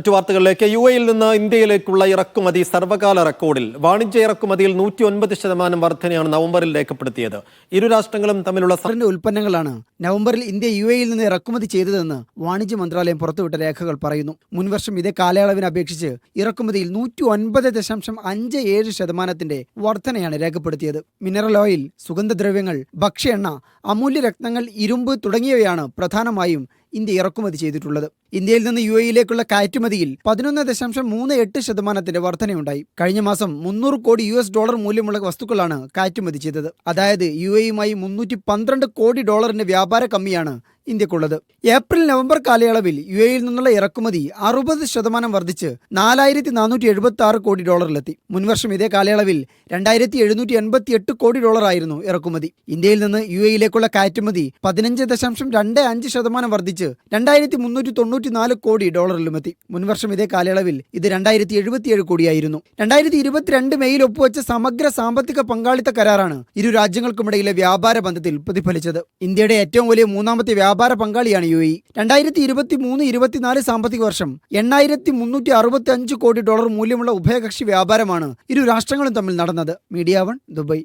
മറ്റു വാർത്തകളിലേക്ക്. യു എയിൽ നിന്ന് ഇന്ത്യയിലേക്കുള്ള ഇറക്കുമതി സർവകാല റെക്കോർഡിൽ. വാണിജ്യ ഇറക്കുമതിയിൽ നൂറ്റി ഒൻപത് ശതമാനം വർധനയാണ് നവംബറിൽ രേഖപ്പെടുത്തിയത്. ഇരു രാഷ്ട്രങ്ങളും തമ്മിലുള്ള ഉൽപ്പന്നങ്ങളാണ് നവംബറിൽ ഇന്ത്യ യു എയിൽ നിന്ന് ഇറക്കുമതി ചെയ്തതെന്ന് വാണിജ്യ മന്ത്രാലയം പുറത്തുവിട്ട രേഖകൾ പറയുന്നു. മുൻവർഷം ഇതേ കാലയളവിനെ അപേക്ഷിച്ച് ഇറക്കുമതിയിൽ നൂറ്റി ഒൻപത് ദശാംശം അഞ്ച് ഏഴ് ശതമാനത്തിന്റെ വർധനയാണ് രേഖപ്പെടുത്തിയത്. മിനറൽ ഓയിൽ സുഗന്ധദ്രവ്യങ്ങൾ ഭക്ഷ്യ എണ്ണ അമൂല്യ ഇരുമ്പ് തുടങ്ങിയവയാണ് പ്രധാനമായും ഇന്ത്യ ഇറക്കുമതി ചെയ്തിട്ടുള്ളത്. ഇന്ത്യയിൽ നിന്ന് യു എയിലേക്കുള്ള കയറ്റുമതിയിൽ പതിനൊന്ന് ദശാംശം മൂന്ന് എട്ട് ശതമാനത്തിന്റെ വർധനയുണ്ടായി. കഴിഞ്ഞ മാസം മുന്നൂറ് കോടി യു എസ് ഡോളർ മൂല്യമുള്ള വസ്തുക്കളാണ് കയറ്റുമതി ചെയ്തത്. അതായത് യു എയുമായി മുന്നൂറ്റി പന്ത്രണ്ട് കോടി ഡോളറിന്റെ വ്യാപാര കമ്മിയാണ് ഇന്ത്യക്കുള്ളത്. ഏപ്രിൽ നവംബർ കാലയളവിൽ യു എയിൽ നിന്നുള്ള ഇറക്കുമതി അറുപത് ശതമാനം വർദ്ധിച്ച് നാലായിരത്തി നാനൂറ്റി എഴുപത്തി ആറ് കോടി ഡോളറിലെത്തി. മുൻവർഷം ഇതേ കാലയളവിൽ രണ്ടായിരത്തി എഴുന്നൂറ്റി എൺപത്തി എട്ട് കോടി ഡോളറായിരുന്നു ഇറക്കുമതി. ഇന്ത്യയിൽ നിന്ന് യു എയിലേക്കുള്ള കയറ്റുമതി പതിനഞ്ച് ദശാംശം രണ്ട് അഞ്ച് ശതമാനം വർദ്ധിച്ച് രണ്ടായിരത്തി മുന്നൂറ്റി തൊണ്ണൂറ്റി നാല് കോടി ഡോളറിലുമെത്തി. മുൻവർഷം ഇതേ കാലയളവിൽ ഇത് രണ്ടായിരത്തി എഴുപത്തിയേഴ് കോടിയായിരുന്നു. രണ്ടായിരത്തി ഇരുപത്തിരണ്ട് മെയ്യിൽ ഒപ്പുവെച്ച സമഗ്ര സാമ്പത്തിക പങ്കാളിത്ത കരാറാണ് ഇരു രാജ്യങ്ങൾക്കുമിടയിലെ വ്യാപാര ബന്ധത്തിൽ പ്രതിഫലിച്ചത്. ഇന്ത്യയുടെ ഏറ്റവും വലിയ മൂന്നാമത്തെ വ്യാപാര പങ്കാളിയാണ് യു എ രണ്ടായിരത്തി ഇരുപത്തി മൂന്ന് ഇരുപത്തിനാല് സാമ്പത്തിക വർഷം എണ്ണായിരത്തി മുന്നൂറ്റി അറുപത്തി അഞ്ച് കോടി ഡോളർ മൂല്യമുള്ള ഉഭയകക്ഷി വ്യാപാരമാണ് ഇരു രാഷ്ട്രങ്ങളും തമ്മിൽ നടന്നത്. Media one Dubai.